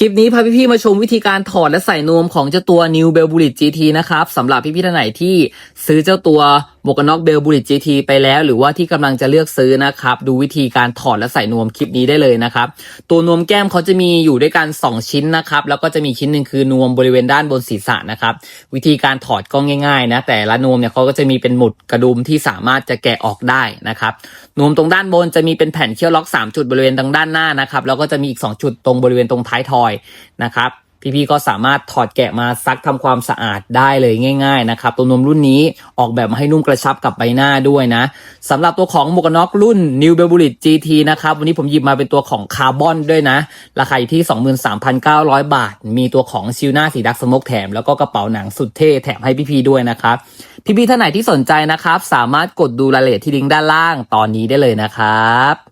คลิปนี้พาพี่ๆมาชมวิธีการถอดและใส่นวมของเจ้าตัว New b e l Bullet GT นะครับสำหรับพี่ๆท่านไหนที่ซื้อเจ้าตัวหมวกกันน็อก Bell Bullet GT ไปแล้ว หรือว่าที่กำลังจะเลือกซื้อนะครับ ดูวิธีการถอดและใส่นวมคลิปนี้ได้เลยนะครับ ตัวนวมแก้มเขาจะมีอยู่ด้วยกัน 2 ชิ้นนะครับ แล้วก็จะมีชิ้นหนึ่งคือนวมบริเวณด้านบนศีรษะนะครับ วิธีการถอดก็ง่ายๆนะแต่ละนวมเนี่ยเขาก็จะมีเป็นหมุดกระดุมที่สามารถจะแกะออกได้นะครับนวมตรงด้านบนจะมีเป็นแผ่นเชือกล็อก 3 จุดบริเวณทางด้านหน้านะครับแล้วก็จะมีอีก 2 จุดตรงบริเวณตรงท้ายทอยนะครับพี่ๆก็สามารถถอดแกะมาซักทำความสะอาดได้เลยง่าย ๆ นะครับ ตัวนมรุ่นนี้ออกแบบมาให้นุ่มกระชับกับใบหน้าด้วยนะสำหรับตัวของหมวกกันน็อกรุ่น New b e l Bullet GT นะครับ วันนี้ผมหยิบมาเป็นตัวของคาร์บอนด้วยนะ ราคาอยู่ที่ 23,900 บาท มีตัวของชิลหน้าสีดักสโมกแถม แล้วก็กระเป๋าหนังสุดเท่แถมให้พี่ๆด้วยนะครับ พี่ๆท่านไหนที่สนใจนะครับ สามารถกดดูรายละเอียดที่ลิงก์ด้านล่างตอนนี้ได้เลยนะครับ